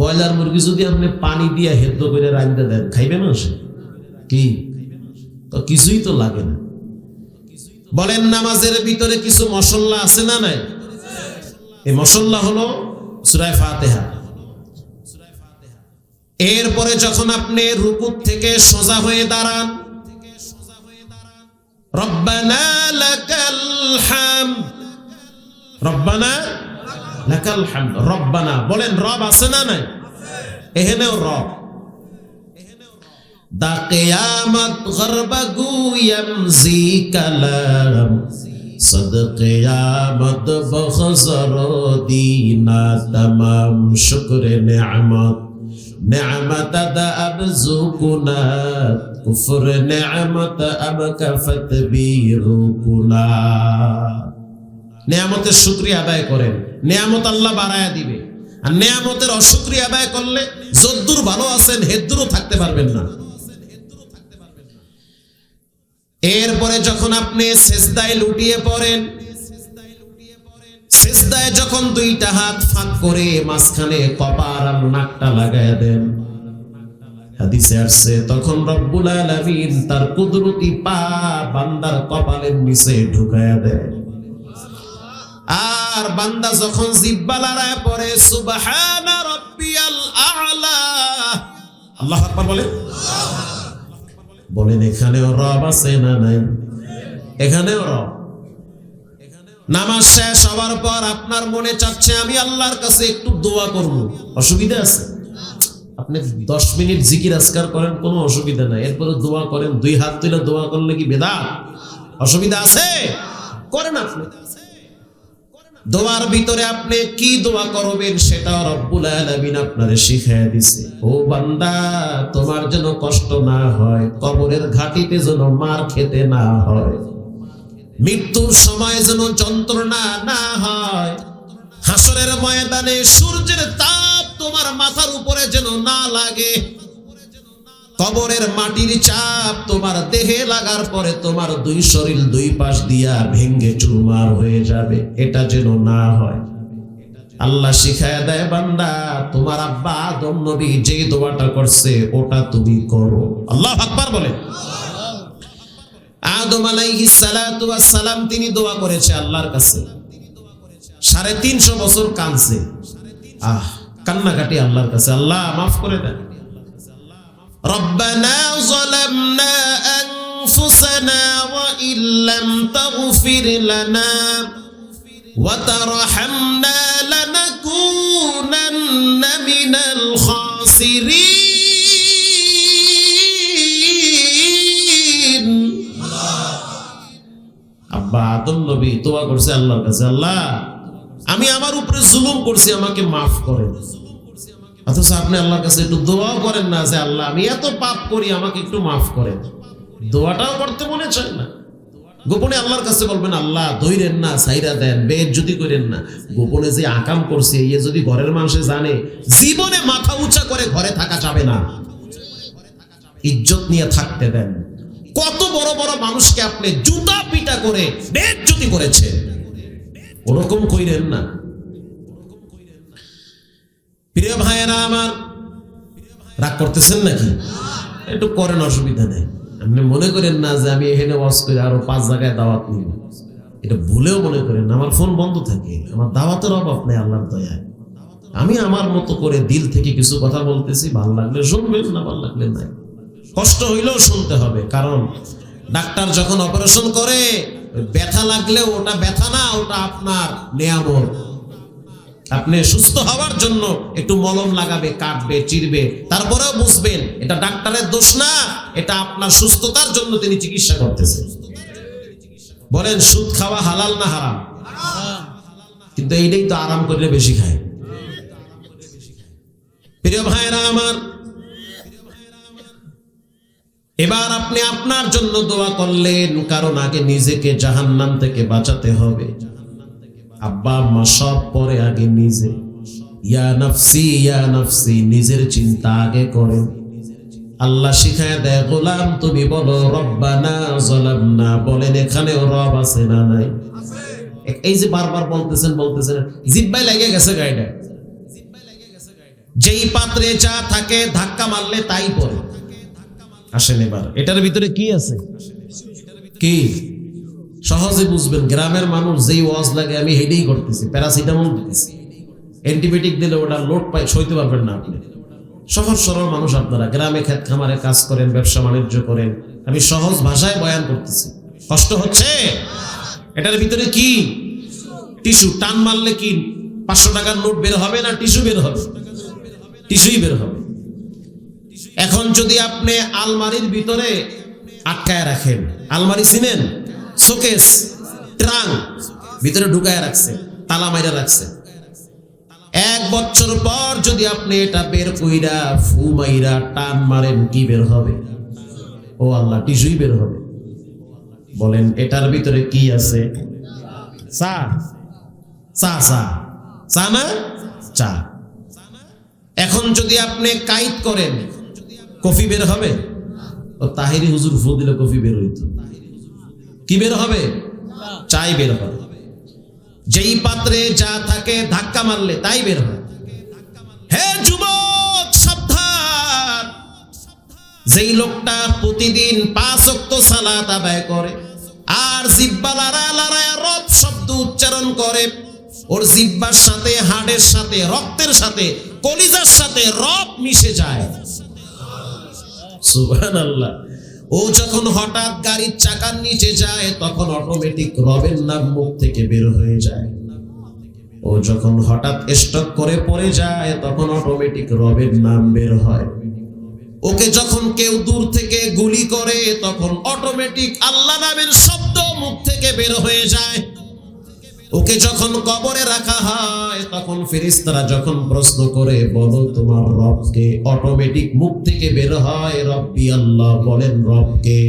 Broiler মুরগি যদি আপনি পানি দিয়ে হেদ্দ করে রাঁধতে দেন, খাইবে সে কি? তো কিছুই তো লাগে না। বলেন, নামাজের ভিতরে কিছু মশল্লা আছে না নাই? এই মশল্লা হলো সুরায় ফাতেহা। এরপরে যখন আপনি রুকুত থেকে সোজা হয়ে দাঁড়ান, রব্বানা লাকাল হামদ রব্বানা লাকাল হামদ। রব্বানা। বলেন, রব আছে না নাই? এখানেও রব। দা কিয়ামত গরবা গুয়াম জি কালাম সদ কিয়ামত বখসর দিনা তমাম। শুকর নিয়ামত। নিয়ামত দা আব জুকুনা কুফর নিয়ামত আব কফত বিরুকুনা। নিয়ামতের শুক্রিয়া আদায় করেন। নিয়ামত আল্লাহ বাড়ায়া দিবে। আর নিয়ামতের অশুক্রিয়া আদায় করলে যদ্দুর ভালো আছেন, হেদ্দুরও থাকতে পারবেন না। এরপরে যখন আপনি সেজদায় লুটিয়ে পড়েন, সেজদায় যখন দুইটা হাত ফাঁক করে মাঝখানে কপার আর নাকটা লাগায় দেন। হাদিসে আসছে, তখন রব্বুল আলামিন তার কুদরতি পা বান্দার কপালের নিচে ঢুকায়া দেয় আর বান্দা যখন জিব্বা লড়ায় পড়ে, সুবহানা রাব্বিয়াল আ'লা। আল্লাহু আকবার বলে। বলেন, এখানেও রব আছে না নাই? এখানেও রব। নামাজ শেষ হওয়ার পর আপনার মনে চাচ্ছে আমি আল্লাহর কাছে একটু দোয়া করব। অসুবিধা আছে? আপনি দশ মিনিট জিকির, আজকার করেন, কোনো অসুবিধা নাই। এরপরে দোয়া করেন, দুই হাত তুলে দোয়া করলে কি বেদা অসুবিধা আছে? করেন আপনি। দোয়ার ভিতরে আপনি কি দোয়া করবেন সেটা রব্বুল আলামিন আপনারে শিখায় দিছে। ও বান্দা, তোমার যেন কষ্ট না হয়, কবরের ঘাটিতে যেন মার খেতে না হয়, মৃত্যুর সময় যেন যন্ত্রণা না হয়, হাসরের ময়দানে সূর্যের তাপ তোমার মাথার উপরে যেন না লাগে কবরের মাটির চাপ তোমার দেহে লাগার পরে তোমার দুই শরীর দুই পাশ দিয়া ভেঙ্গে চুরমার হয়ে যাবে। এটা যেন না হয়। আল্লাহ শিখায় দেয়, বান্দা, তোমার আব্বা আদম নবী যে দোয়াটা করছে, ওটা তুমি করো। আল্লাহ আকবার বলে আদম আলাইহিস সালাতু ওয়াস সালাম তিনি দোয়া করেছে আল্লাহর কাছে। সাড়ে তিনশো বছর কাঁদছে। আহ, কান্নাকাটি আল্লাহর কাছে। আল্লাহ, মাফ করে দেন। ربنا ظلمنا أنفسنا وإن لم تغفر لنا وترحمنا لنكونن من الخاسرين আব্বা আদম নবী তোয়া করছে আল্লাহর কাছে আল্লাহ আমি আমার উপরে জুলুম করছি আমাকে মাফ করেন অথচ আপনি আল্লাহর কাছে একটু দোয়াও করেন না যে, আল্লাহ, আমি এত পাপ করি, আমাকে একটু মাফ করেন দোয়াটাও করতে মনে চায় না। গোপনে আল্লাহর কাছে বলবেন, আল্লাহ ধৈরেন না সাইরা দেন বেদ যদি করেন না। গোপনে যে আকাম করছে ইয়ে যদি ঘরের মানুষে জানে, জীবনে মাথা উঁচা করে ঘরে থাকা যাবে না। ইজ্জত নিয়ে থাকতে দেন। কত বড় বড় মানুষকে আপনি জুতা পিটা করে বেদ যদি করেছে ওরকম কইরেন না। প্রিয় ভাইয়েরা আমার, রাগ করতেছেন নাকি? একটু করেন, অসুবিধা নেই। আপনি মনে করেন না যে আমি এখানে ওয়াজ করে, আরও পাঁচ জায়গায় দাওয়াত নিব। এটা ভুলেও মনে করেন আমার ফোন বন্ধ থাকে। আমার দাওয়াতের অভাব নেই, আল্লাহর দয়ায়। আমি আমার মতো করে দিল থেকে কিছু কথা বলতেছি, ভালো লাগলে শুনবেন, না ভালো লাগলে নাই। কষ্ট হইলেও শুনতে হবে, কারণ ডাক্তার যখন অপারেশন করে, ব্যথা লাগলেও ওটা ব্যথা না, ওটা আপনার নিয়ামত। আপনি সুস্থ হওয়ার জন্য একটু মলম লাগাবে, কাটবে, চিরবে, তারপরেও বুঝবেন এটা ডাক্তারের দোষ না, এটা আপনার সুস্থতার জন্য তিনি চিকিৎসা করতেছে বলেন, সুদ খাওয়া হালাল না হারাম? কিন্তু এইটাই তো আরাম করলে বেশি খায়। প্রিয় ভাইরা আমার, এবার আপনি আপনার জন্য দোয়া করলেন, কারণ আগে নিজেকে জাহান্নাম থেকে বাঁচাতে হবে। আব্বা, আম্মা সব পরে আগে নিজে। ইয়া নফসি ইয়া নফসি, নিজের চিন্তা আগে করেন আল্লাহ শিখায় দেয়, গোলাম, তুমি বলো, রব্বানা জলামনা বলেন, এখানেও রব আছে না নাই? এই যে বারবার বলতেছেন বলতেছেন জিব্বাই লেগে গেছে গাইডা। যেই পাত্রে যা থাকে, ধাক্কা মারলে তাই পড়ে আসেন এবার, এটার ভিতরে কি আছে? কি? সহজে বুঝবেন, গ্রামের মানুষ যেই ওয়াজ লাগে আমি হেডেই করতেছি, প্যারাসিটামল দিতেছি। অ্যান্টিবায়োটিক দিলে ওটা লোড পাই সইতে পারবেন না আপনি। সহজ সরল মানুষ আপনারা, গ্রামে ক্ষেত খামারে কাজ করেন, ব্যবসা বাণিজ্য করেন। আমি সহজ ভাষায় বয়ান করতেছি। কষ্ট হচ্ছে? এটার ভিতরে কি? টিস্যু, টান মারলে কি পাঁচশো টাকার নোট বের হবে না টিস্যু বের হবে? টিস্যুই বের হবে। এখন যদি আপনি আলমারির ভিতরে আটকায় রাখেন, আলমারি চিনেন? শোকেস, ট্রাং, ভিতরে ঢুকায় রাখছে, তালা মাইরা রাখছে। এক বছর পর যদি আপনি এটা বের কইরা ফু মাইরা টান মারেন, কি বের হবে? ও আল্লাহ টিস্যুই বের হবে। বলেন, এটার ভিতরে কি আছে? চা। চা চা। চা না? চা। এখন যদি আপনি কাইত করেন, কফি বের হবে? ও তাহিরি হুজুর ফু দিলে কফি বের হইতো। কি বের হবে? চাই বের হবে। যেই পাত্রে যা থাকে ধাক্কা মারলে তাই বের হয় হে যুবক, সাবধান। যেই লোকটা প্রতিদিন পাঁচ অক্ত সালাত আদায় করে, আর জিব্বা লারা লারায় রব শব্দ উচ্চারণ করে, ওর জিব্বার সাথে, হাড়ের সাথে, রক্তের সাথে, কলিজার সাথে রব মিশে যায়। সুবহানাল্লাহ। ও যখন হঠাৎ গাড়ির চাকার নিচে যায়, তখন অটোমেটিক রবের নাম মুখ থেকে বের হয়ে যায়। ও যখন হঠাৎ স্টক করে পড়ে যায়, তখন অটোমেটিক রবের নাম বের হয়। ওকে যখন কেউ দূর থেকে গুলি করে, তখন অটোমেটিক আল্লাহ নামের শব্দ মুখ থেকে বের হয়ে যায়। ওকে যখন কবরে রাখা হয়, তখন ফেরিস্তারা যখন প্রশ্ন করে, বলো তোমার রবকে অটোমেটিক মুখ থেকে বের হয়, রব্বি আল্লাহ বলেন রবকে।